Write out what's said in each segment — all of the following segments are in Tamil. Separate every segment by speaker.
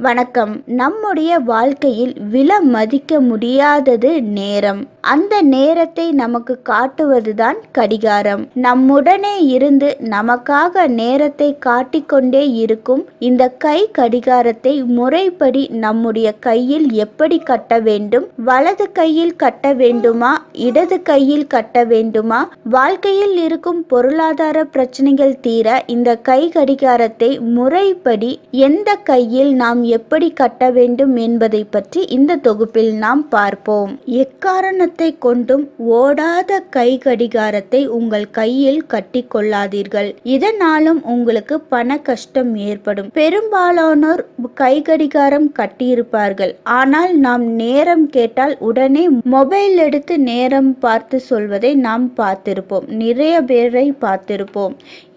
Speaker 1: வணக்கம். நம்முடைய வாழ்க்கையில் விலை மதிக்க முடியாதது நேரம். அந்த நேரத்தை நமக்கு காட்டுவதுதான் கடிகாரம். நம்முடனே இருந்து நமக்காக நேரத்தை காட்டிக்கொண்டே இருக்கும் இந்த கை கடிகாரத்தை முறைப்படி நம்முடைய கையில் எப்படி கட்ட வேண்டும்? வலது கையில் கட்ட வேண்டுமா? இடது கையில் கட்ட வேண்டுமா? வாழ்க்கையில் இருக்கும் பொருளாதார பிரச்சனைகள் தீர இந்த கை கடிகாரத்தை முறைப்படி எந்த கையில் நாம் எப்படி கட்ட வேண்டும் என்பதை பற்றி இந்த தொகுப்பில் நாம் பார்ப்போம். எக்காரணத்தை கொண்டும் ஓடாத கை கடிகாரத்தை உங்கள் கையில் கட்டி கொள்ளாதீர்கள். இதனாலும் உங்களுக்கு பண கஷ்டம் ஏற்படும். பெரும்பாலானோர் கை கடிகாரம் கட்டியிருப்பார்கள். ஆனால் நாம் நேரம் கேட்டால் உடனே மொபைல் எடுத்து நேரம் பார்த்து சொல்வதை நாம் பார்த்திருப்போம். நிறைய பேரை பார்த்திருப்போம்.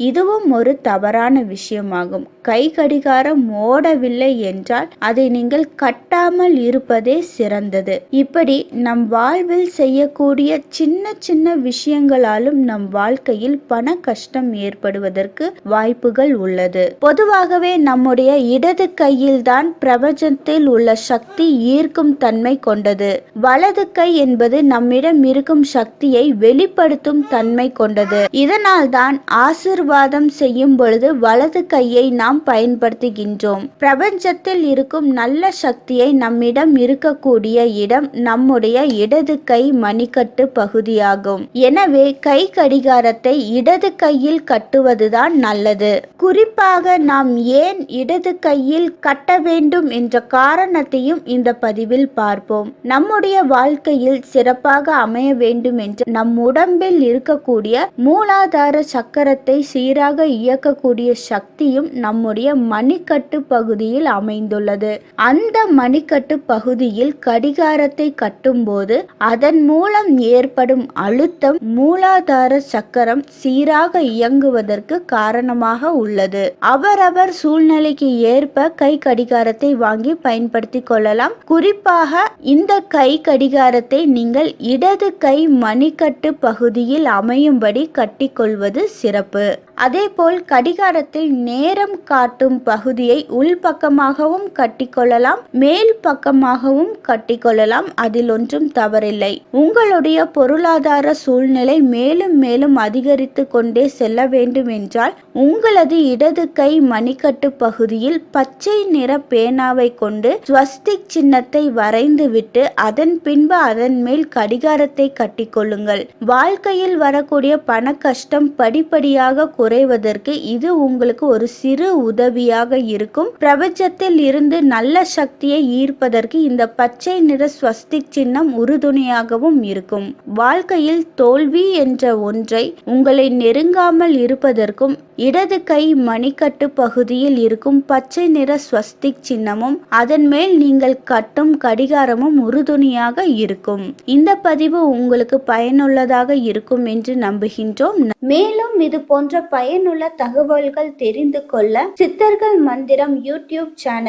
Speaker 1: இதுவும் ஒரு தவறான விஷயமாகும். கை கடிகாரம் ஓடவில்லை என்றால் அதை நீங்கள் கட்டாமல் இருப்பதே சிறந்தது. இப்படி நம் வாழ்வில் செய்யக்கூடிய சின்ன சின்ன விஷயங்களாலும் நம் வாழ்க்கையில் பண கஷ்டம் ஏற்படுவதற்கு வாய்ப்புகள் உள்ளது. பொதுவாகவே நம்முடைய இடது கையில் தான் பிரபஞ்சத்தில் உள்ள சக்தி ஈர்க்கும் தன்மை கொண்டது. வலது கை என்பது நம்மிடம் இருக்கும் சக்தியை வெளிப்படுத்தும் தன்மை கொண்டது. இதனால் தான் ஆசிர்வாதம் செய்யும் பொழுது வலது கையை நாம் பயன்படுத்துகின்றோம். பிரபஞ்சத்தில் இருக்கும் நல்ல சக்தியை நம்மிடம் இருக்கக்கூடிய இடம் நம்முடைய இடது கை மணிக்கட்டு பகுதியாகும். எனவே கை கடிகாரத்தை இடது கையில் கட்டுவதுதான் நல்லது. குறிப்பாக நாம் ஏன் இடது கையில் கட்ட வேண்டும் என்ற காரணத்தையும் இந்த பதிவில் பார்ப்போம். நம்முடைய வாழ்க்கையில் சிறப்பாக அமைய வேண்டும் என்று நம் உடம்பில் இருக்கக்கூடிய மூலாதார சக்கரத்தை சீராக இயக்கக்கூடிய சக்தியும் நம்முடைய மணிக்கட்டு பகுதியில் அமைந்துள்ளது. அந்த மணிக்கட்டு பகுதியில் கடிகாரத்தை கட்டும்போது அதன் மூலம் ஏற்படும் அழுத்தம் மூலாதார சக்கரம் சீராக இயங்குவதற்கு காரணமாக உள்ளது. அவரவர் சூழ்நிலைக்கு ஏற்ப கை கடிகாரத்தை வாங்கி பயன்படுத்திக் கொள்ளலாம். குறிப்பாக இந்த கை கடிகாரத்தை நீங்கள் இடது கை மணிக்கட்டு பகுதியில் அமையும்படி கட்டிக்கொள்வது சிறப்பு. அதேபோல் கடிகாரத்தில் நேரம் காட்டும் பகுதியை உள்பக்கமாக பக்கமாகவும் கட்டிக்கொள்ளலாம் மேல் பக்கமாகவும் கட்டிக்கொள்ளலாம் அதில் ஒன்றும் தவறில்லை. உங்களுடைய பொருளாதார சூழ்நிலை மேலும் மேலும் அதிகரித்து கொண்டே செல்ல வேண்டும் என்றால் உங்களது இடது கை மணிக்கட்டு பகுதியில் பச்சை நிற பேனாவை கொண்டு ஸ்வஸ்திக் சின்னத்தை வரைந்துவிட்டு அதன் பின்பு அதன் மேல் கடிகாரத்தை கட்டிக்கொள்ளுங்கள். வாழ்க்கையில் வரக்கூடிய பண கஷ்டம் படிப்படியாக குறைவதற்கு இது உங்களுக்கு ஒரு சிறு உதவியாக இருக்கும். பிரபஞ்சத்தில் இருந்து நல்ல சக்தியை ஈர்ப்பதற்கு இந்த பச்சை நிற ஸ்வஸ்திக் சின்னம் உறுதுணையாகவும் இருக்கும். வாழ்க்கையில் தோல்வி என்ற ஒன்றை உங்களை நெருங்காமல் இருப்பதற்கும் இடது கை மணிக்கட்டு பகுதியில் இருக்கும் பச்சை நிற ஸ்வஸ்திக் சின்னமும் அதன் மேல் நீங்கள் கட்டும் கடிகாரமும் உறுதுணையாக இருக்கும். இந்த பதிவு உங்களுக்கு பயனுள்ளதாக இருக்கும் என்று நம்புகின்றோம். மேலும் இது போன்ற பயனுள்ள தகவல்கள் தெரிந்து கொள்ள சித்தர்கள் மந்திரம் யூடியூப் சேனல்